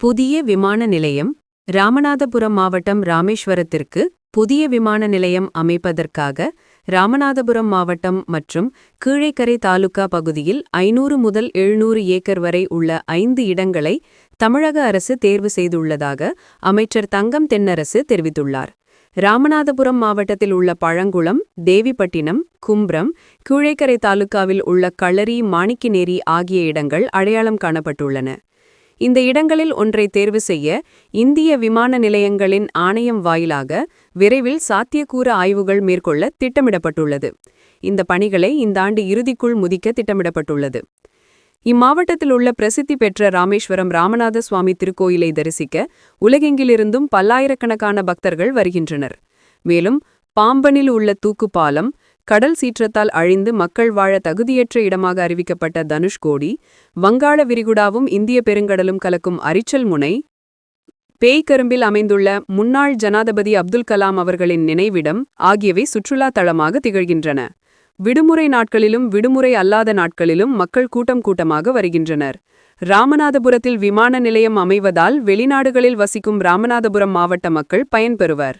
புதிய விமான நிலையம் ராமநாதபுரம் மாவட்டம் ராமேஸ்வரத்திற்கு புதிய விமான நிலையம் அமைப்பதற்காக ராமநாதபுரம் மாவட்டம் மற்றும் கீழைக்கரை தாலுகா பகுதியில் ஐநூறு முதல் எழுநூறு ஏக்கர் வரை உள்ள ஐந்து இடங்களை தமிழக அரசு தேர்வு செய்துள்ளதாக அமைச்சர் தங்கம் தென்னரசு தெரிவித்துள்ளார். ராமநாதபுரம் மாவட்டத்தில் உள்ள பழங்குளம் தேவிப்பட்டினம் கும்பரம் கீழைக்கரை தாலுகாவில் உள்ள களரி மாணிக்கநேரி ஆகிய இடங்கள் அடையாளம் காணப்பட்டுள்ளன. இந்த இடங்களில் ஒன்றை தேர்வு செய்ய இந்திய விமான நிலையங்களின் ஆணையம் வாயிலாக விரைவில் சாத்தியக்கூறு ஆய்வுகள் மேற்கொள்ள திட்டமிடப்பட்டுள்ளது. இந்த பணிகளை இந்த ஆண்டு இறுதிக்குள் முதிக்க திட்டமிடப்பட்டுள்ளது. இம்மாவட்டத்தில் உள்ள பிரசித்தி பெற்ற ராமேஸ்வரம் ராமநாத சுவாமி திருக்கோயிலை தரிசிக்க உலகெங்கிலிருந்தும் பல்லாயிரக்கணக்கான பக்தர்கள் வருகின்றனர். மேலும் பாம்பனில் உள்ள தூக்குப்பாலம் கடல் சீற்றத்தால் அழிந்து மக்கள் வாழ தகுதியற்ற இடமாக அறிவிக்கப்பட்ட தனுஷ்கோடி வங்காள விரிகுடாவும் இந்திய பெருங்கடலும் கலக்கும் அரிச்சல் முனை பேய்கரும்பில் அமைந்துள்ள முன்னாள் ஜனாதிபதி அப்துல் கலாம் அவர்களின் நினைவிடம் ஆகியவை சுற்றுலா தளமாக திகழ்கின்றன. விடுமுறை நாட்களிலும் விடுமுறை அல்லாத நாட்களிலும் மக்கள் கூட்டம் கூட்டமாக வருகின்றனர். ராமநாதபுரத்தில் விமான நிலையம் அமைவதால் வெளிநாடுகளில் வசிக்கும் ராமநாதபுரம் மாவட்ட மக்கள் பயன்பெறுவர்.